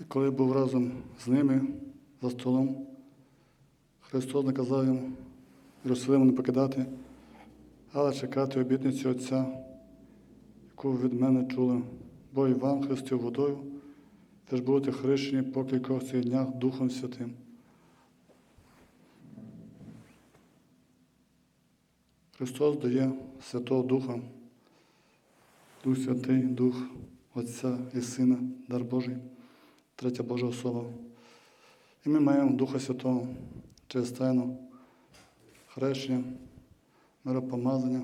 І коли був разом з ними за столом, Христос наказав їм Єрусалиму не покидати, але чекати обітницю Отця, яку ви від мене чули, бо Іван хрестив водою, теж будете хрещені по кількох цих днях Духом Святим. Христос дає Святого Духа, Дух Святий, Дух Отця і Сина, дар Божий, третя Божа особа. І ми маємо Духа Святого через тайну хрещення, миропомазання.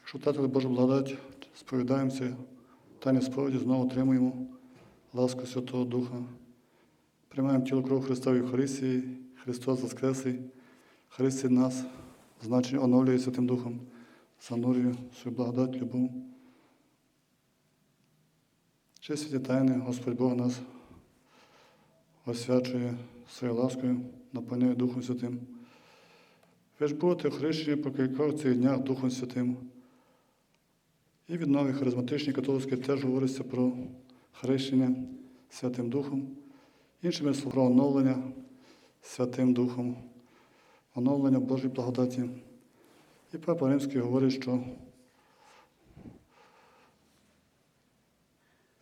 Якщо втратили Божу благодать, сповідаємося, тайні сповіді, знову отримуємо ласку Святого Духа. Приймаємо тіло кров Христа в Євхаристії, Христос Воскреслий, Христі нас, значить, оновлює Святим Духом, занурює свою благодать, любов. Святі тайни Господь Бог нас освячує своєю ласкою, наповняє Духом Святим. Ви ж будете хрещені по кількох цих днях Духом Святим. І від нових харизматичній католицькій теж говориться про хрещення Святим Духом, іншими словами, про оновлення Святим Духом, оновлення Божої благодаті. І Папа Римський говорить, що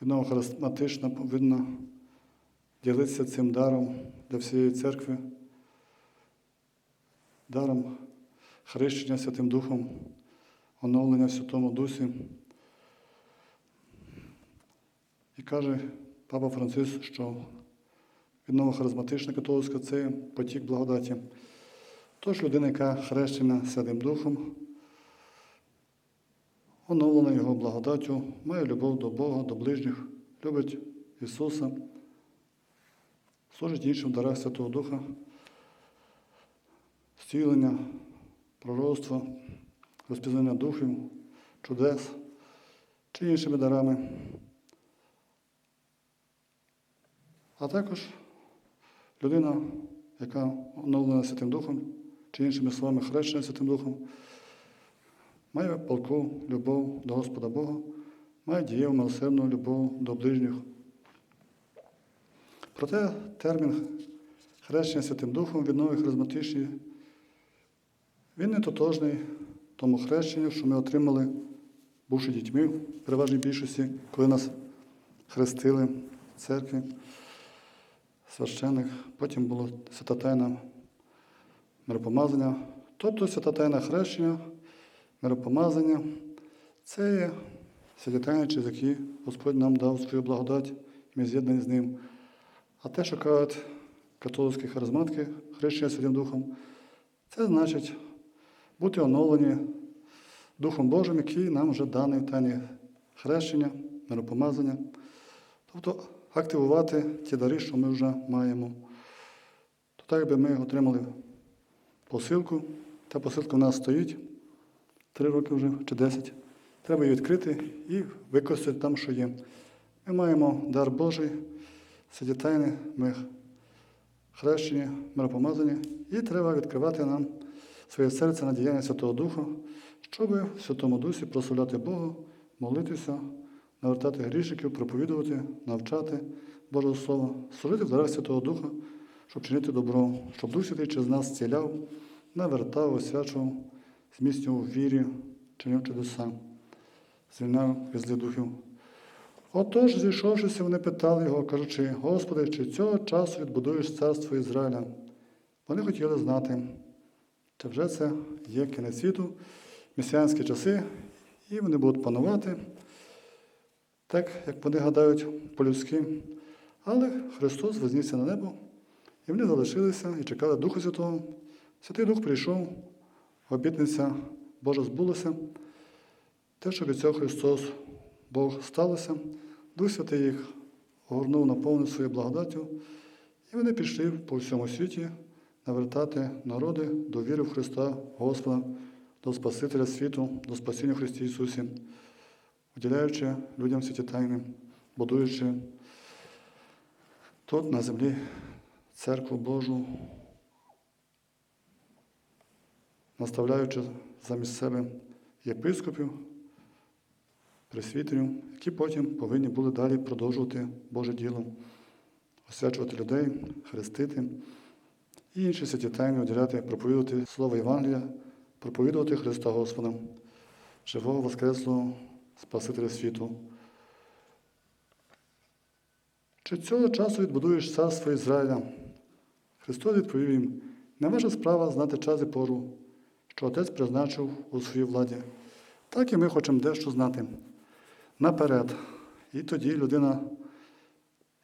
відново харизматична повинна ділитися цим даром для всієї церкви, даром хрещення Святим Духом, оновлення в Святому Дусі. І каже Папа Франциск, що відново харизматична католицька це потік благодаті. Тож людина, яка хрещена Святим Духом, оновлена Його благодаттю, має любов до Бога, до ближніх, любить Ісуса, служить іншим в дарах Святого Духа, зцілення, пророцтва, розпізнання духів, чудес чи іншими дарами. А також людина, яка оновлена Святим Духом, чи іншими словами хрещена Святим Духом, має полку любов до Господа Бога, має дієву милосердну любов до ближніх. Проте термін хрещення Святим Духом від нових харизматичні, він не тотожний тому хрещенню, що ми отримали, бувши дітьми в переважній більшості, коли нас хрестили в церкві священих, потім було свята тайна миропомазання. Тобто свята тайна хрещення, миропомазання це є святі тайни, через які Господь нам дав свою благодать, і ми з'єднані з ним. А те, що кажуть католицькі харизматики, хрещення Святим Духом, це значить бути оновлені Духом Божим, який нам вже даний в тайні хрещення, миропомазання. Тобто активувати ті дари, що ми вже маємо. То так, якби ми отримали посилку, та посилка в нас стоїть три роки вже чи десять. Треба її відкрити і використати там, що є. Ми маємо дар Божий, святі ми хрещені, миропомазані, і треба відкривати нам своє серце на діяння Святого Духа, щоб в Святому Дусі прославляти Бога, молитися, навертати грішників, проповідувати, навчати Божого Слова, служити в дарах Святого Духа, щоб чинити добро, щоб Дух Святий через нас зціляв, навертав, освячував, зміцнював вірі, чинив чудеса, звільняв від духів. Отож, зійшовшися, вони питали його, кажучи, Господи, чи цього часу відбудуєш царство Ізраїля? Вони хотіли знати, чи вже це є кінець світу, месіанські часи, і вони будуть панувати, так як вони гадають по-людськи. Але Христос вознісся на небо, і вони залишилися і чекали Духа Святого. Святий Дух прийшов, обітниця Божа збулася. Те, що обіцяв Христос, Бог сталося, Дух Святий їх огорнув, наповнив своєю благодаттю, і вони пішли по всьому світі навертати народи до віри в Христа, Господа, до Спасителя світу, до спасіння Христі Ісусі, уділяючи людям святі тайни, будуючи тут на землі церкву Божу, наставляючи замість себе єпископів, пресвітерів, які потім повинні були далі продовжувати Боже діло, освячувати людей, хрестити і інші святі тайни уділяти, проповідувати Слово Євангелія, проповідувати Христа Господа, живого Воскреслого Спасителя світу. Чи цього часу відбудуєш царство Ізраїля? Христос відповів їм, не ваша справа знати час і пору, що Отець призначив у своїй владі. Так і ми хочемо дещо знати наперед. І тоді людина,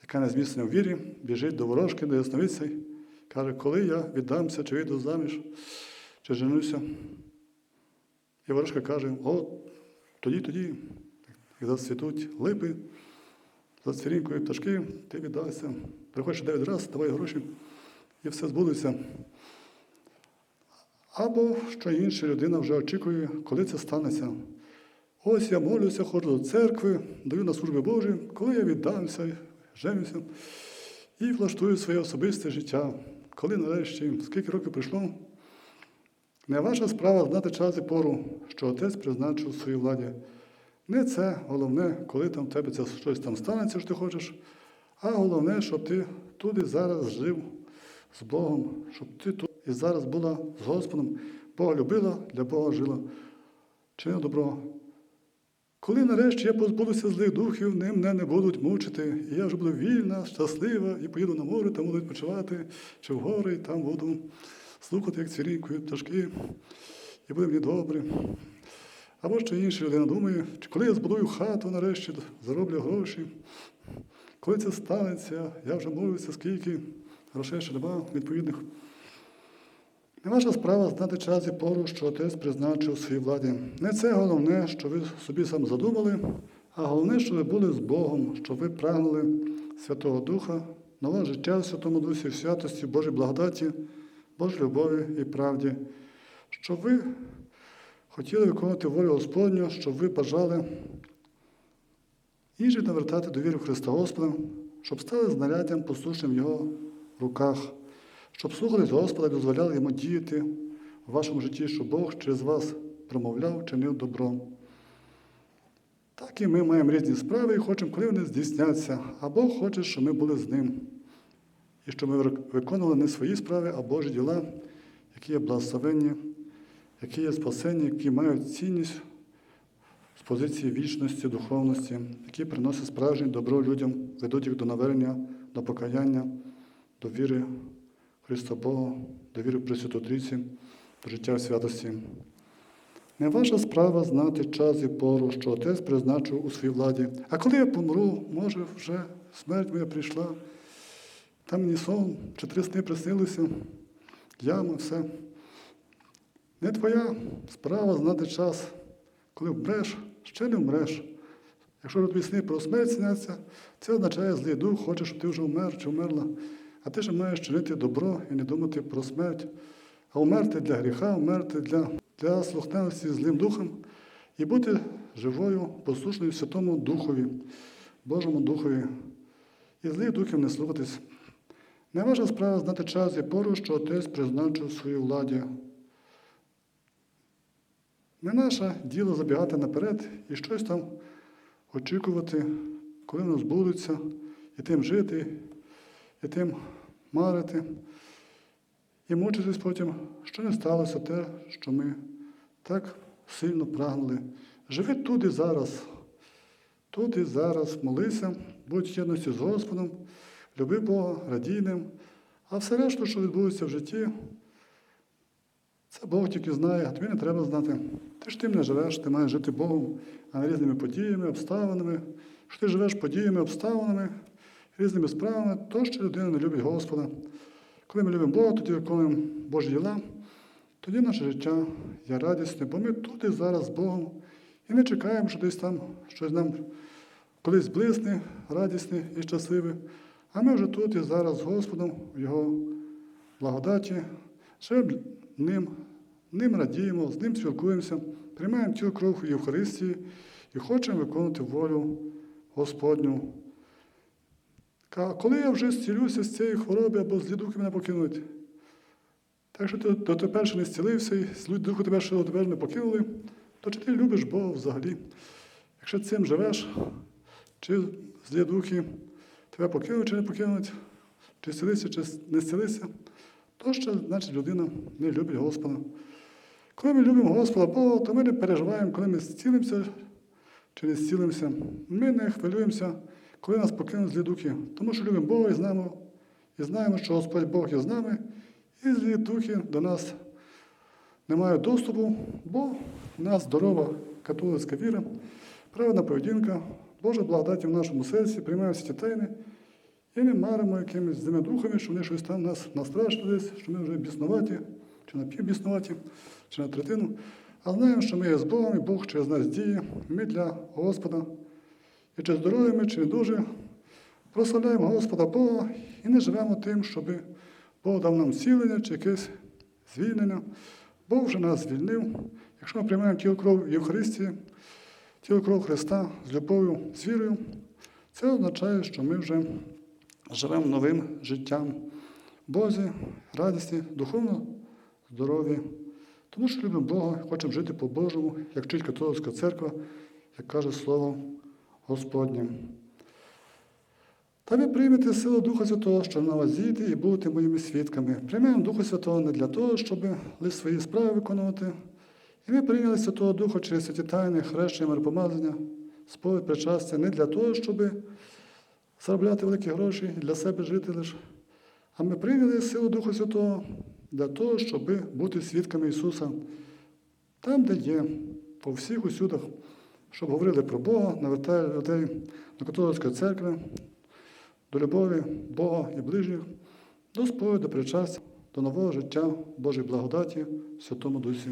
яка не зміцнена в вірі, біжить до ворожки, до ясновидця каже, коли я віддамся, чи вийду заміж, чи женуся. І ворожка каже, о, тоді, тоді, як зацвітуть липи, зацвірінькою пташки, ти віддайся. Приходиш дев'ять разів, давай гроші, і все збудеться. Або що інша людина вже очікує, коли це станеться. Ось я молюся, ходжу до церкви, даю на служби Божі, коли я віддамся, женюся і влаштую своє особисте життя. Коли нарешті, скільки років пройшло, не ваша справа знати час і пору, що отець призначив своїй владі. Не це головне, коли там в тебе це щось там станеться, що ти хочеш, а головне, щоб ти тут і зараз жив з Богом, щоб ти тут і зараз була з Господом, Бога любила, для Бога жила. Чинила добро. Коли нарешті я позбудуся злих духів, ним мене не будуть мучити, і я вже буду вільна, щаслива, і поїду на море, там буду відпочивати, чи в гори, і там буду слухати, як цвірінькують пташки, і буде мені добре. Або ще інша людина думає, коли я збудую хату нарешті, зароблю гроші, коли це станеться, я вже молюся, скільки грошей ще нема відповідних. Не ваша справа знати час і пору, що отець призначив своїй владі. Не це головне, що ви собі сам задумали, а головне, що ви були з Богом, що ви прагнули Святого Духа, нове життя в Святому Дусі, в святості, Божій благодаті, Божій любові і правді, щоб ви хотіли виконувати волю Господню, щоб ви бажали і навертати довіру Христа Господа, щоб стали знаряддям послушним в Його руках щоб слухались Господа і дозволяли йому діяти в вашому житті, щоб Бог через вас промовляв, чинив добро. Так і ми маємо різні справи і хочемо, коли вони здійсняться, а Бог хоче, щоб ми були з ним. І щоб ми виконували не свої справи, а Божі діла, які є благословенні, які є спасені, які мають цінність з позиції вічності, духовності, які приносять справжнє добро людям, ведуть їх до навернення, до покаяння, до віри Христа Бога, довіру Пресвяту Трійці, до життя в святості. Не ваша справа знати час і пору, що Отець призначив у своїй владі. А коли я помру, може, вже смерть моя прийшла, там мені сон, чи три сни приснилися, яма, все. Не твоя справа знати час, коли вмреш, ще не вмреш. Якщо тобі сни про смерть сняться, це означає злий дух, хоче, щоб ти вже вмер чи вмерла. А ти ж маєш чинити добро і не думати про смерть, а вмерти для гріха, вмерти для, для слухняності злим духом і бути живою, послушною Святому Духові, Божому Духові, і злих духів не слухатись. Не ваша справа знати час і пору, що Отець призначив своїй владі. Не наше діло забігати наперед і щось там очікувати, коли воно збудеться, і тим жити і тим марити, і мучитись потім, що не сталося те, що ми так сильно прагнули. Живи тут і зараз, тут і зараз. Молися, будь в єдності з Господом, люби Бога, радій ним, а все решту, що відбудеться в житті, це Бог тільки знає, а тобі не треба знати. Ти ж тим не живеш, ти маєш жити Богом, а не різними подіями, обставинами, що ти живеш подіями, обставинами, різними справами, то що людина не любить Господа. Коли ми любимо Бога, тоді виконуємо Божі діла, тоді наше життя є радісне, бо ми тут і зараз з Богом. І не чекаємо, що десь там щось нам колись блисне, радісне і щасливе. А ми вже тут і зараз з Господом, в Його благодаті, живемо ним, ним радіємо, з ним спілкуємося, приймаємо цю кров Євхаристії і хочемо виконувати волю Господню. А коли я вже зцілюся з цієї хвороби або злі духи мене покинуть? Так що ти дотепер ще не зцілився, і злі духи тебе ще дотепер не покинули, то чи ти любиш Бога взагалі? Якщо цим живеш, чи злі духи тебе покинуть чи не покинуть, чи зцілися, чи не зцілися, то ще, значить, людина не любить Господа. Коли ми любимо Господа Бога, то ми не переживаємо, коли ми зцілимося чи не зцілимося. Ми не хвилюємося, коли нас покинуть злі духи, тому що любимо Бога і знаємо, і знаємо, що Господь Бог є з нами, і злі духи до нас не мають доступу, бо в нас здорова католицька віра, правильна поведінка, Божа благодаті в нашому серці, приймаємо всі ті тайни і не маримо якимись злими духами, що вони щось там нас настрашили десь, що ми вже біснуваті, чи напівбіснуваті, чи на третину. А знаємо, що ми є з Богом, і Бог через нас діє, ми для Господа. І чи здорові ми, чи не дуже, прославляємо Господа Бога і не живемо тим, щоб Бог дав нам цілення чи якесь звільнення. Бог вже нас звільнив. Якщо ми приймаємо тіло кров Євхаристії, тіло кров Христа з любов'ю, з вірою, це означає, що ми вже живемо новим життям Бозі, радісті, духовно здорові. Тому що любимо Бога, хочемо жити по-божому, як вчить католицька церква, як каже Слово Господнє. Та ви приймете силу Духа Святого, що на вас зійде і будете моїми свідками. Приймаємо Духа Святого не для того, щоб лише свої справи виконувати. І ми прийняли Святого Духа через святі тайни, хрещення, миропомазання, сповідь, причастя, не для того, щоб заробляти великі гроші і для себе жити лише. А ми прийняли силу Духа Святого для того, щоб бути свідками Ісуса там, де є, по всіх усюдах, щоб говорили про Бога, навертали людей до католицької церкви, до любові Бога і ближніх, до сповіду, до причастя, до нового життя Божої благодаті Святому Дусі.